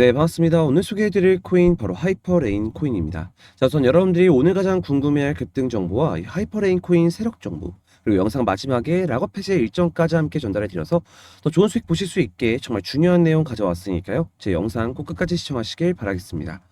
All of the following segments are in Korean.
네, 반갑습니다. 오늘 소개해드릴 코인 바로 하이퍼레인 코인입니다. 자, 우선 여러분들이 오늘 가장 궁금해할 급등 정보와 이 하이퍼레인 코인 세력 정보 그리고 영상 마지막에 락업 해제 일정까지 함께 전달해 드려서 더 좋은 수익 보실 수 있게 정말 중요한 내용 가져왔으니까요. 제 영상 꼭 끝까지 시청하시길 바라겠습니다.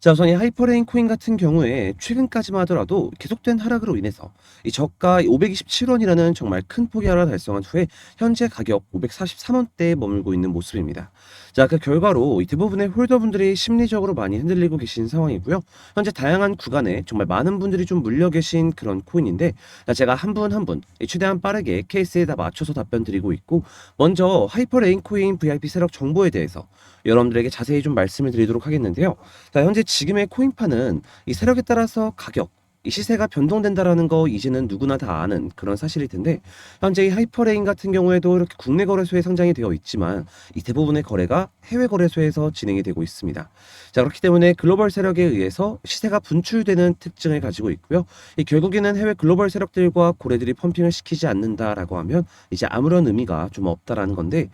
자, 우선 이 하이퍼레인 코인 같은 경우에 최근까지만 하더라도 계속된 하락으로 인해서 이 저가 527원이라는 정말 큰 폭의 하락을 달성한 후에 현재 가격 543원대에 머물고 있는 모습입니다. 자, 그 결과로 이 대부분의 홀더분들이 심리적으로 많이 흔들리고 계신 상황이고요. 현재 다양한 구간에 정말 많은 분들이 좀 물려 계신 그런 코인인데 자, 제가 한 분 한 분 최대한 빠르게 케이스에 다 맞춰서 답변 드리고 있고 먼저 하이퍼레인 코인 VIP 세력 정보에 대해서 여러분들에게 자세히 좀 말씀을 드리도록 하겠는데요. 자, 현재 지금의 코인파는 이 세력에 따라서 가격 이 시세가 변동된다라는 거 이제는 누구나 다 아는 그런 사실일 텐데 현재 이 하이퍼레인 같은 경우에도 이렇게 국내 거래소에 상장이 되어 있지만 이 대부분의 거래가 해외 거래소에서 진행이 되고 있습니다. 자 그렇기 때문에 글로벌 세력에 의해서 시세가 분출되는 특징을 가지고 있고요. 이 결국에는 해외 글로벌 세력들과 고래들이 펌핑을 시키지 않는다라고 하면 이제 아무런 의미가 좀 없다라는 건데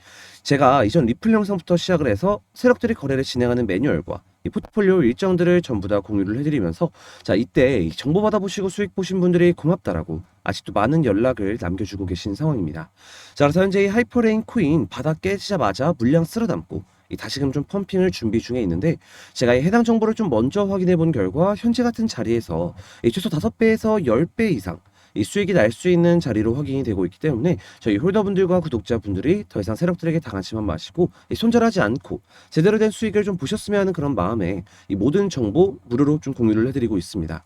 제가 이전 리플 영상부터 시작을 해서 세력들이 거래를 진행하는 매뉴얼과 이 포트폴리오 일정들을 전부 다 공유를 해드리면서 자 이때 이 정보 받아보시고 수익 보신 분들이 고맙다라고 아직도 많은 연락을 남겨주고 계신 상황입니다. 자 그래서 현재 이 하이퍼레인 코인 바닥 깨지자마자 물량 쓸어 담고 이 다시금 좀 펌핑을 준비 중에 있는데 제가 이 해당 정보를 좀 먼저 확인해 본 결과 현재 같은 자리에서 이 최소 5배에서 10배 이상 이 수익이 날 수 있는 자리로 확인이 되고 있기 때문에 저희 홀더분들과 구독자분들이 더 이상 세력들에게 당하지만 마시고 이 손절하지 않고 제대로 된 수익을 좀 보셨으면 하는 그런 마음에 이 모든 정보 무료로 좀 공유를 해드리고 있습니다.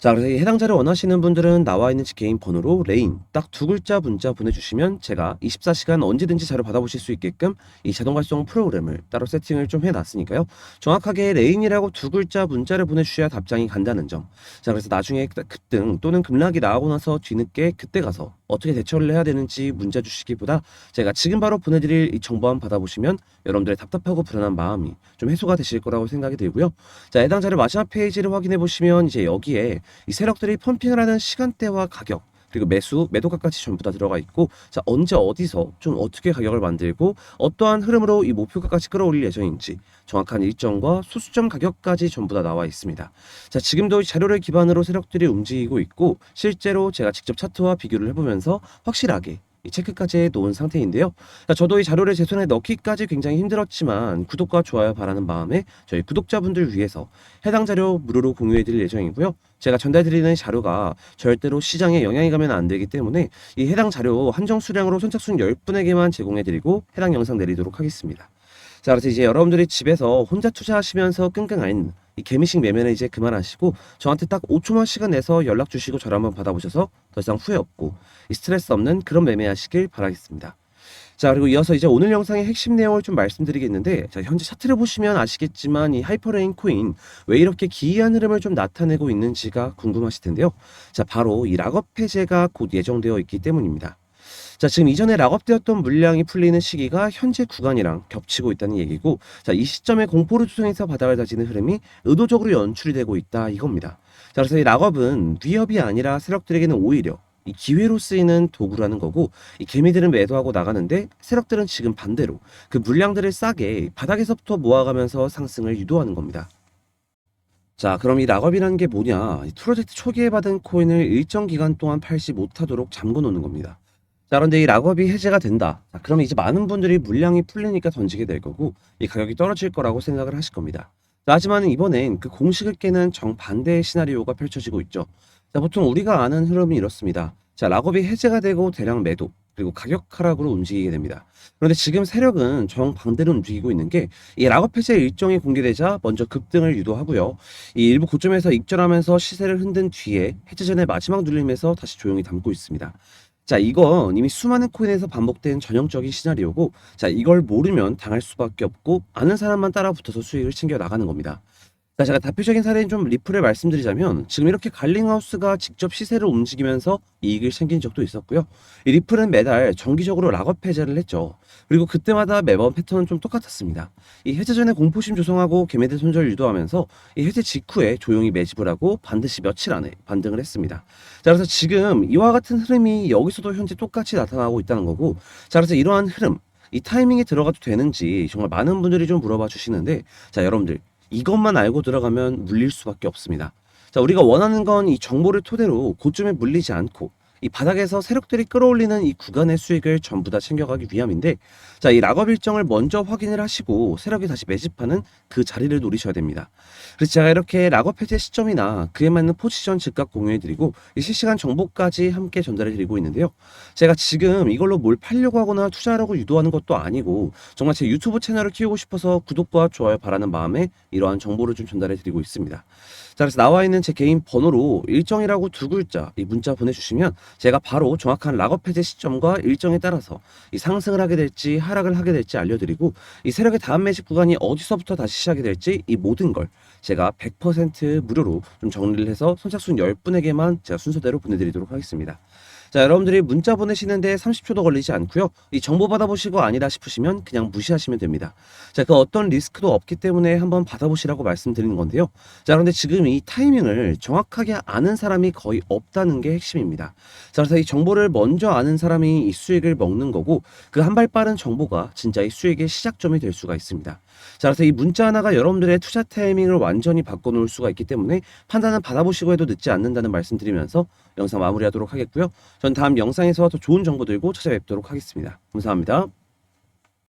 자, 그래서 이 해당 자료 원하시는 분들은 나와 있는 제 개인 번호로 레인 딱 두 글자 문자 보내주시면 제가 24시간 언제든지 자료 받아보실 수 있게끔 이 자동 발송 프로그램을 따로 세팅을 좀 해놨으니까요. 정확하게 레인이라고 두 글자 문자를 보내주셔야 답장이 간다는 점. 자, 그래서 나중에 급등 또는 급락이 나오고 나서 뒤늦게 그때 가서 어떻게 대처를 해야 되는지 문자 주시기보다 제가 지금 바로 보내드릴 이 정보 한번 받아보시면 여러분들의 답답하고 불안한 마음이 좀 해소가 되실 거라고 생각이 들고요. 자, 해당 자료 마지막 페이지를 확인해 보시면 이제 여기에 이 세력들이 펌핑을 하는 시간대와 가격 그리고 매수, 매도가까지 전부 다 들어가 있고 자 언제 어디서 좀 어떻게 가격을 만들고 어떠한 흐름으로 이 목표가까지 끌어올릴 예정인지 정확한 일정과 소수점 가격까지 전부 다 나와 있습니다. 자 지금도 이 자료를 기반으로 세력들이 움직이고 있고 실제로 제가 직접 차트와 비교를 해보면서 확실하게 이 체크까지 해 놓은 상태인데요. 자, 저도 이 자료를 제 손에 넣기까지 굉장히 힘들었지만 구독과 좋아요 바라는 마음에 저희 구독자분들 위해서 해당 자료 무료로 공유해 드릴 예정이고요. 제가 전달드리는 자료가 절대로 시장에 영향이 가면 안 되기 때문에 이 해당 자료 한정 수량으로 선착순 10분에게만 제공해 드리고 해당 영상 내리도록 하겠습니다. 자, 그래서 이제 여러분들이 집에서 혼자 투자하시면서 끙끙 앓는 이 개미식 매매는 이제 그만하시고 저한테 딱 5초만 시간 내서 연락 주시고 저를 한번 받아보셔서 더 이상 후회 없고 이 스트레스 없는 그런 매매하시길 바라겠습니다. 자 그리고 이어서 이제 오늘 영상의 핵심 내용을 좀 말씀드리겠는데 자 현재 차트를 보시면 아시겠지만 이 하이퍼레인 코인 왜 이렇게 기이한 흐름을 좀 나타내고 있는지가 궁금하실 텐데요. 자 바로 이 락업 해제가 곧 예정되어 있기 때문입니다. 자, 지금 이전에 락업되었던 물량이 풀리는 시기가 현재 구간이랑 겹치고 있다는 얘기고, 자, 이 시점에 공포를 조성해서 바닥을 다지는 흐름이 의도적으로 연출이 되고 있다 이겁니다. 자, 그래서 이 락업은 위협이 아니라 세력들에게는 오히려 이 기회로 쓰이는 도구라는 거고 이 개미들은 매도하고 나가는데 세력들은 지금 반대로 그 물량들을 싸게 바닥에서부터 모아가면서 상승을 유도하는 겁니다. 자, 그럼 이 락업이라는 게 뭐냐? 이 프로젝트 초기에 받은 코인을 일정 기간 동안 팔지 못하도록 잠궈 놓는 겁니다. 자, 그런데 이 락업이 해제가 된다. 자, 그러면 이제 많은 분들이 물량이 풀리니까 던지게 될 거고 이 가격이 떨어질 거라고 생각을 하실 겁니다. 자, 하지만 이번엔 그 공식을 깨는 정반대의 시나리오가 펼쳐지고 있죠. 자, 보통 우리가 아는 흐름이 이렇습니다. 자, 락업이 해제가 되고 대량 매도, 그리고 가격 하락으로 움직이게 됩니다. 그런데 지금 세력은 정반대로 움직이고 있는 게 이 락업 해제 일정이 공개되자 먼저 급등을 유도하고요. 이 일부 고점에서 익절하면서 시세를 흔든 뒤에 해제 전의 마지막 눌림에서 다시 조용히 담고 있습니다. 자, 이건 이미 수많은 코인에서 반복된 전형적인 시나리오고, 자, 이걸 모르면 당할 수밖에 없고, 아는 사람만 따라 붙어서 수익을 챙겨 나가는 겁니다. 자, 제가 대표적인 사례인 좀 리플을 말씀드리자면 지금 이렇게 갈링하우스가 직접 시세를 움직이면서 이익을 챙긴 적도 있었고요. 이 리플은 매달 정기적으로 락업 해제를 했죠. 그리고 그때마다 매번 패턴은 좀 똑같았습니다. 이 해제 전에 공포심 조성하고 개매들 손절 유도하면서 이 해제 직후에 조용히 매집을 하고 반드시 며칠 안에 반등을 했습니다. 자, 그래서 지금 이와 같은 흐름이 여기서도 현재 똑같이 나타나고 있다는 거고, 자, 그래서 이러한 흐름, 이 타이밍에 들어가도 되는지 정말 많은 분들이 좀 물어봐 주시는데 자 여러분들 이것만 알고 들어가면 물릴 수밖에 없습니다. 자 우리가 원하는 건 이 정보를 토대로 고점에 물리지 않고 이 바닥에서 세력들이 끌어올리는 이 구간의 수익을 전부 다 챙겨가기 위함인데 자 이 락업 일정을 먼저 확인을 하시고 세력이 다시 매집하는 그 자리를 노리셔야 됩니다. 그래서 제가 이렇게 락업 해제 시점이나 그에 맞는 포지션 즉각 공유해 드리고 이 실시간 정보까지 함께 전달해 드리고 있는데요. 제가 지금 이걸로 뭘 팔려고 하거나 투자하려고 유도하는 것도 아니고 정말 제 유튜브 채널을 키우고 싶어서 구독과 좋아요 바라는 마음에 이러한 정보를 좀 전달해 드리고 있습니다. 자, 그래서 나와 있는 제 개인 번호로 일정이라고 두 글자 이 문자 보내주시면 제가 바로 정확한 락업 해제 시점과 일정에 따라서 이 상승을 하게 될지 하락을 하게 될지 알려드리고 이 세력의 다음 매집 구간이 어디서부터 다시 시작이 될지 이 모든 걸 제가 100% 무료로 좀 정리를 해서 선착순 10분에게만 제가 순서대로 보내드리도록 하겠습니다. 자, 여러분들이 문자 보내시는데 30초도 걸리지 않고요. 이 정보 받아보시고 아니다 싶으시면 그냥 무시하시면 됩니다. 자, 그 어떤 리스크도 없기 때문에 한번 받아보시라고 말씀드리는 건데요. 자, 그런데 지금 이 타이밍을 정확하게 아는 사람이 거의 없다는 게 핵심입니다. 자, 그래서 이 정보를 먼저 아는 사람이 이 수익을 먹는 거고 그 한 발 빠른 정보가 진짜 이 수익의 시작점이 될 수가 있습니다. 자, 그래서 이 문자 하나가 여러분들의 투자 타이밍을 완전히 바꿔놓을 수가 있기 때문에 판단은 받아보시고 해도 늦지 않는다는 말씀 드리면서 영상 마무리하도록 하겠고요. 전 다음 영상에서 더 좋은 정보 들고 찾아뵙도록 하겠습니다. 감사합니다.